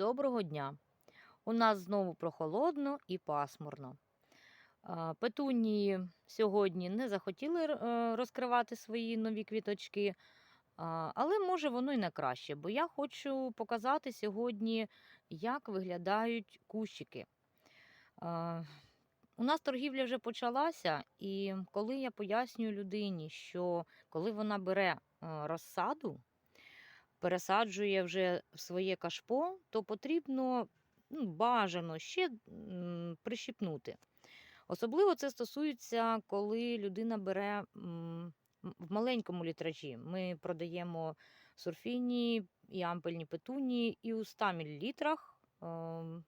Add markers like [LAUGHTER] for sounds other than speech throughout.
доброго дня! У нас знову прохолодно і пасмурно. Петунії сьогодні не захотіли е, розкривати свої нові квіточки, але може воно й на краще, бо я хочу показати сьогодні, як виглядають кущики. У нас торгівля вже почалася, і коли я пояснюю людині, що коли вона бере е, розсаду, пересаджує вже в своє кашпо, то потрібно ну, бажано ще прищипнути. Особливо це стосується, коли людина бере в маленькому літражі. Ми продаємо сурфіні і ампельні петуні і у 100 мл, ем,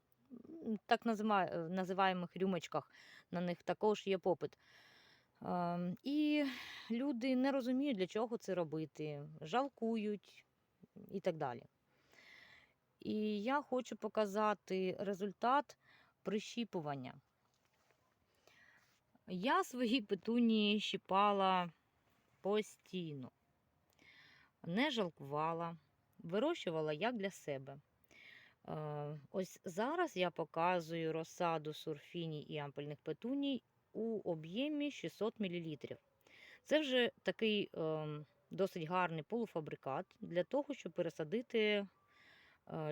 так назива- називаємих рюмочках, на них також є попит. Ем, І люди не розуміють, для чого це робити, жалкують і так далі. І я хочу показати результат прищіпування. Я свої петунії щипала постійно, не жалкувала, вирощувала як для себе. Е, Ось зараз я показую розсаду сурфіні і ампельних петуній у об'ємі 600 мл. Це вже такий ем, досить гарний полуфабрикат для того, щоб пересадити е,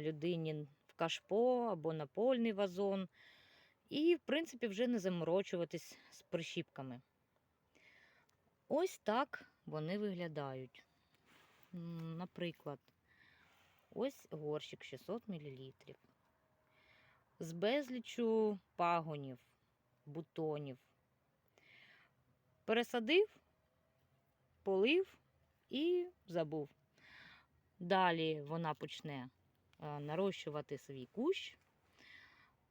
людині в кашпо або напольний вазон. І, в принципі, вже не заморочуватись з прищіпками. Ось так вони виглядають. Наприклад, ось горщик 600 мл. З безлічу пагонів, бутонів. Пересадив, полив і забув. Далі вона почне е, нарощувати свій кущ,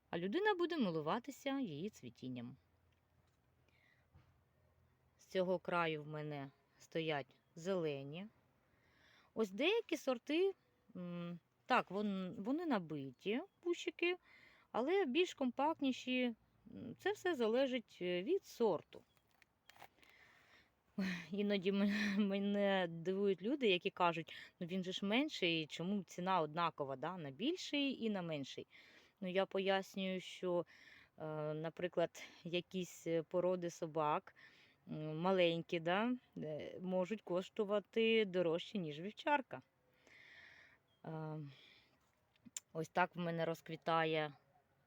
а людина буде милуватися її цвітінням. З цього краю в мене стоять зелені. Ось деякі сорти, так, вони набиті кущики, але більш компактніші. Це все залежить е, від сорту. Іноді [LAUGHS] мене дивують люди, які кажуть, ну він же ж менший, чому ціна однакова, да? на більший і на менший. Ну, я пояснюю, що, е, наприклад, якісь е, породи собак маленькі, да, е, можуть коштувати дорожче, ніж вівчарка. Ось так в мене розквітає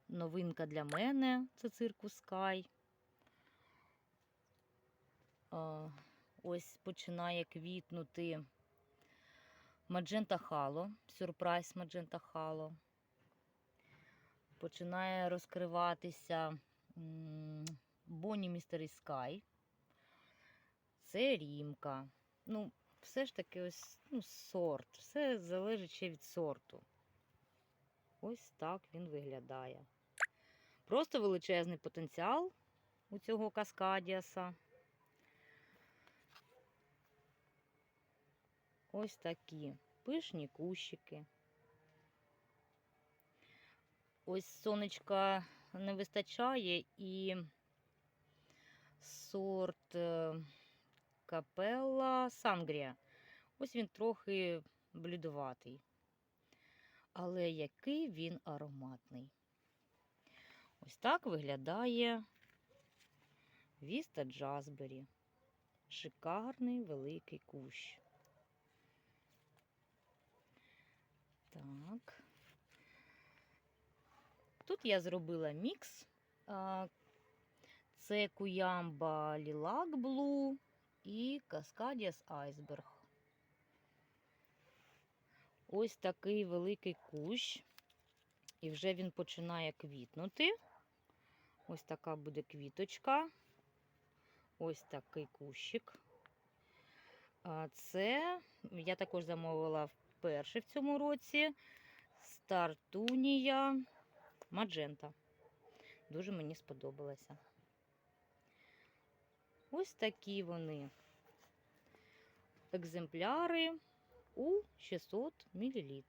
новинка для мене це циркус Скай. Ось починає квітнути Маджента Хало, сюрприз Маджента Хало. Починає розкриватися Бонні Містері Скай. Це рімка. Ну, все ж таки ось ну, сорт. Все залежить ще від сорту. Ось так він виглядає. Просто величезний потенціал у цього каскадіаса. Ось такі пишні кущики. Ось сонечка не вистачає і сорт е, капелла Сангрія. Ось він трохи блідуватий. Але який він ароматний. Ось так виглядає Віста Джазбері. Шикарний великий кущ. Так. Тут я зробила мікс. Це Куямба Лілак Блу і Каскадіас Айсберг. Ось такий великий кущ. І вже він починає квітнути. Ось така буде квіточка. Ось такий кущик. Це я також замовила вперше в цьому році. Стартунія Маджента. Дуже мені сподобалося. Ось такі вони екземпляри у 600 мл.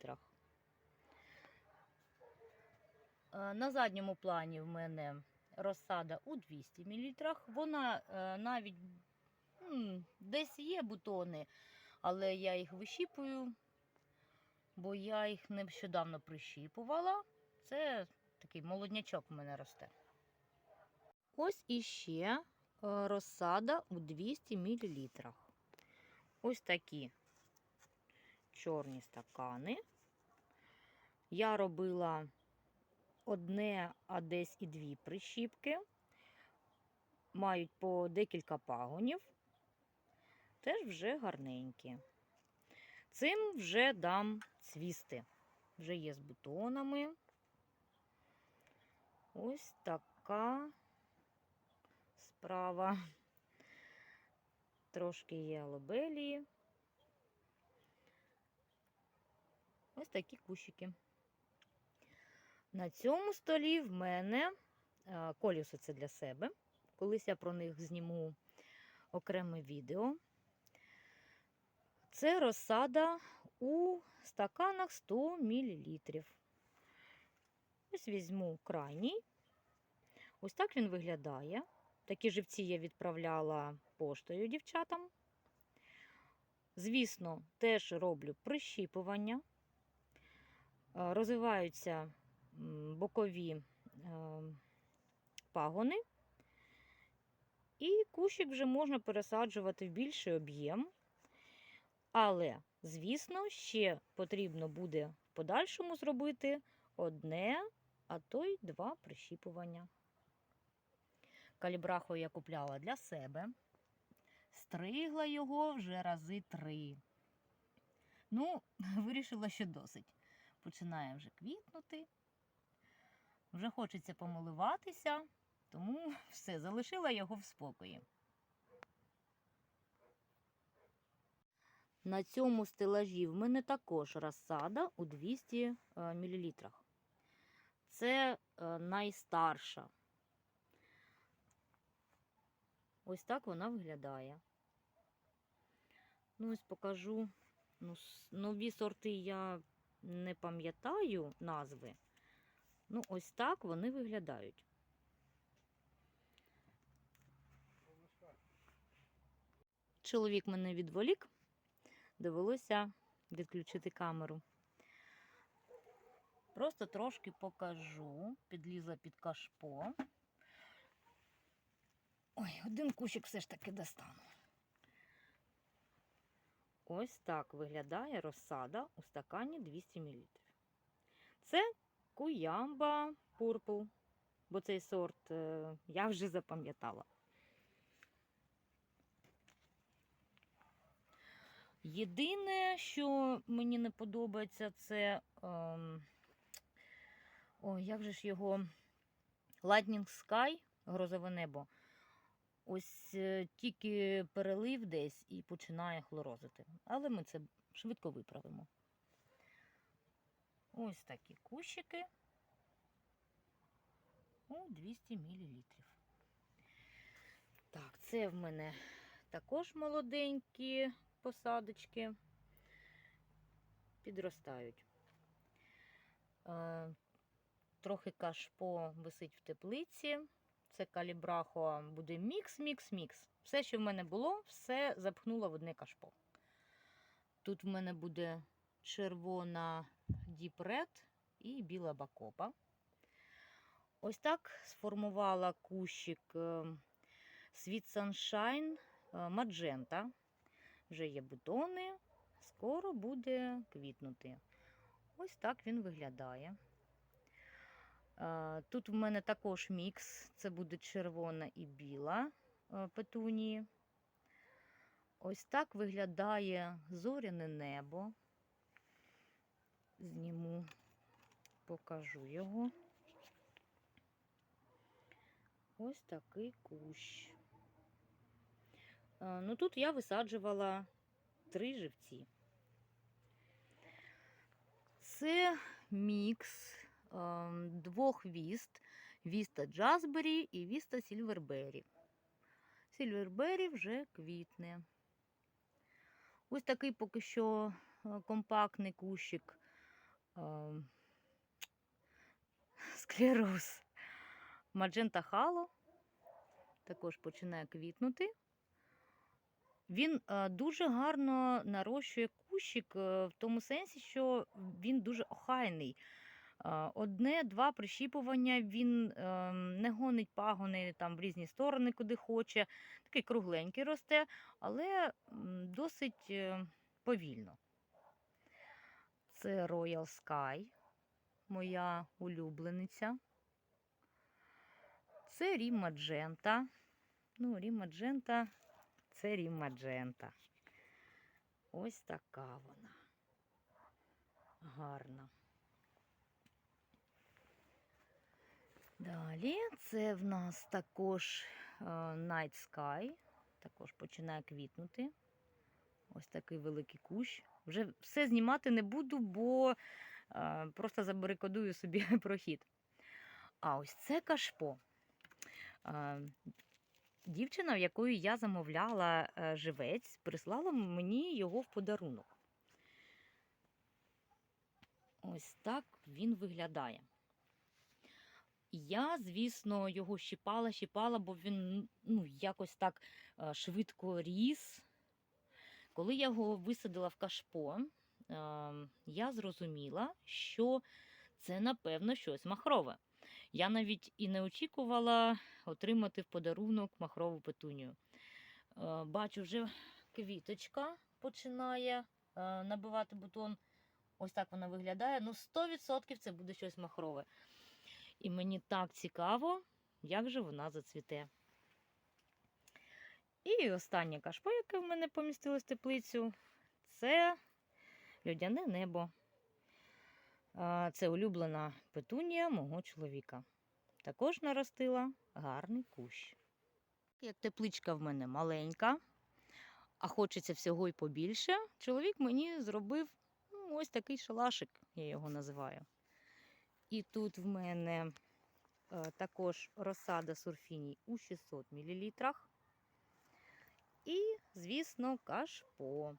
На задньому плані в мене розсада у 200 мл. Вона е, навіть десь є бутони, але я їх вищіпую бо я їх нещодавно прищіпувала. Це такий молоднячок в мене росте. Ось іще е, розсада у 200 мл. Ось такі чорні стакани. Я робила одне, а десь і дві прищіпки. Мають по декілька пагонів. Теж вже гарненькі. Цим вже дам цвісти. Вже є з бутонами. Ось така справа. Трошки є лобелії. Ось такі кущики. На цьому столі в мене е, коліси це для себе. Колись я про них зніму окреме відео. Це розсада у стаканах 100 мл. Ось візьму крайній. Ось так він виглядає. Такі живці я відправляла поштою дівчатам. Звісно, теж роблю прищіпування. Е, Розвиваються бокові е, пагони. І кущик вже можна пересаджувати в більший об'єм. Але, звісно, ще потрібно буде в подальшому зробити одне, а то й два прищіпування. Калібраху я купляла для себе. Стригла його вже рази три. Ну, [LAUGHS] вирішила, що досить. Починає вже квітнути. Вже хочеться помилуватися, тому [LAUGHS] все, залишила його в спокої. На цьому стелажі в мене також розсада у 200 мл. Це е, найстарша. Ось так вона виглядає. Ну, ось покажу. Ну, нові сорти я не пам'ятаю назви. Ну, ось так вони виглядають. Чоловік мене відволік, довелося відключити камеру. Просто трошки покажу. Підлізла під кашпо. Ой, один кущик все ж таки достану. Ось так виглядає розсада у стакані 200 мл. Це куямба пурпл, бо цей сорт е, я вже запам'ятала. Єдине, що мені не подобається, це. Ем, ой, як же ж його Lightning Sky, грозове небо. Ось е, тільки перелив десь і починає хлорозити. Але ми це швидко виправимо. Ось такі кущики у 200 мл. Так, це в мене також молоденькі посадочки. Підростають. Е, Трохи кашпо висить в теплиці. Це калібрахо буде мікс, мікс, мікс. Все, що в мене було, все запхнула в одне кашпо. Тут в мене буде червона діпред і біла бакопа. Ось так сформувала кущик е, Sweet Sunshine е, Magenta. Вже є бутони, скоро буде квітнути. Ось так він виглядає. Е, Тут в мене також мікс, це буде червона і біла е, петунії. Ось так виглядає зоряне небо. Зніму, покажу його. Ось такий кущ. Е, Ну тут я висаджувала три живці. Це мікс ем, двох віст: Віста Джазбері і Віста Сільвербері. Сільвербері вже квітне. Ось такий поки що е, компактний кущик ем, [LAUGHS] склероз. Маджента Хало також починає квітнути. Він е, дуже гарно нарощує кущик е, в тому сенсі, що він дуже охайний. Е, Одне-два прищіпування він е, не гонить пагони там в різні сторони, куди хоче. Такий кругленький росте, але досить повільно. Це Royal Sky, моя улюблениця. Це Рім Маджента. Ну, Рім Маджента це Рім Маджента. Ось така вона. Гарна. Далі це в нас також е, Night Sky. Також починає квітнути. Ось такий великий кущ. Вже все знімати не буду, бо е, просто забарикадую собі [LAUGHS] прохід. А ось це кашпо. Дівчина, в якої я замовляла е, живець, прислала мені його в подарунок. Ось так він виглядає. Я, звісно, його щіпала, щіпала, бо він ну, якось так е, швидко ріс. Коли я його висадила в кашпо, е, я зрозуміла, що це, напевно, щось махрове. Я навіть і не очікувала отримати в подарунок махрову петунію. Е, Бачу, вже квіточка починає е, набивати бутон. Ось так вона виглядає. Ну, 100% це буде щось махрове. І мені так цікаво, як же вона зацвіте. І останнє кашпо, яке в мене помістилось в теплицю, це льодяне небо. Це улюблена петунія мого чоловіка. Також наростила гарний кущ. Як тепличка в мене маленька, а хочеться всього й побільше, чоловік мені зробив ну, ось такий шалашик, я його називаю. І тут в мене е, також розсада сурфіній у 600 мл. І, звісно, кашпо.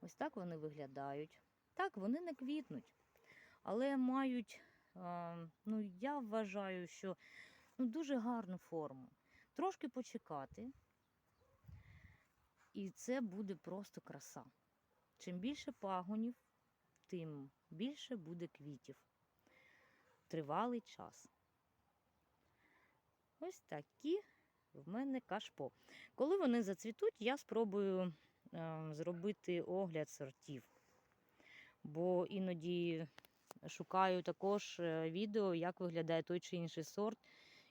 Ось так вони виглядають. Так, вони не квітнуть, але мають, ну, я вважаю, що ну, дуже гарну форму. Трошки почекати, і це буде просто краса. Чим більше пагонів, тим більше буде квітів. Тривалий час. Ось такі в мене кашпо. Коли вони зацвітуть, я спробую е, зробити огляд сортів. Бо іноді шукаю також е, відео, як виглядає той чи інший сорт,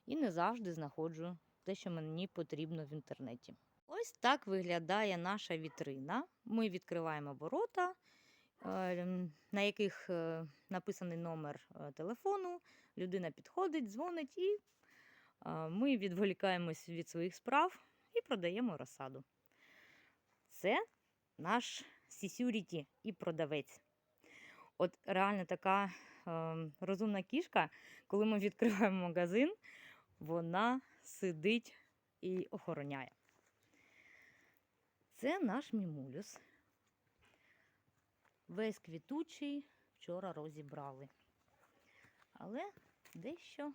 і не завжди знаходжу те, що мені потрібно в інтернеті. Ось так виглядає наша вітрина. Ми відкриваємо ворота, е, на яких е, написаний номер телефону. Людина підходить, дзвонить, і ми відволікаємось від своїх справ і продаємо розсаду. Це наш сісюріті і продавець. От реально така е, розумна кішка, коли ми відкриваємо магазин, вона сидить і охороняє. Це наш мімулюс. Весь квітучий вчора розібрали. Але дещо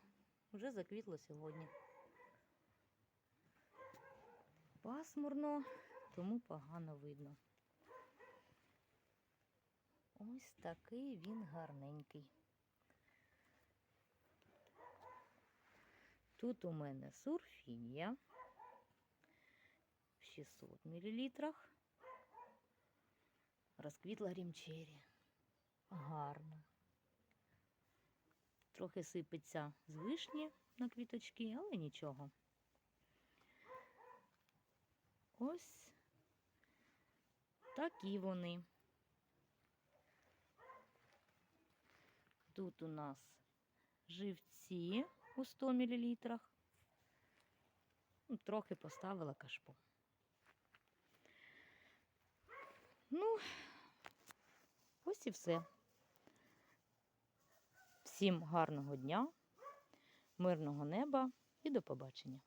вже заквітло сьогодні. Пасмурно, тому погано видно. Ось такий він гарненький. Тут у мене сурфінія в 600 мл. Розквітла рімчері. Гарно. Трохи сипеться з вишні на квіточки, але нічого. Ось такі вони. Тут у нас живці у 100 мл. Ну, Трохи поставила кашпо. Ну, ось і все. Всім гарного дня, мирного неба і до побачення.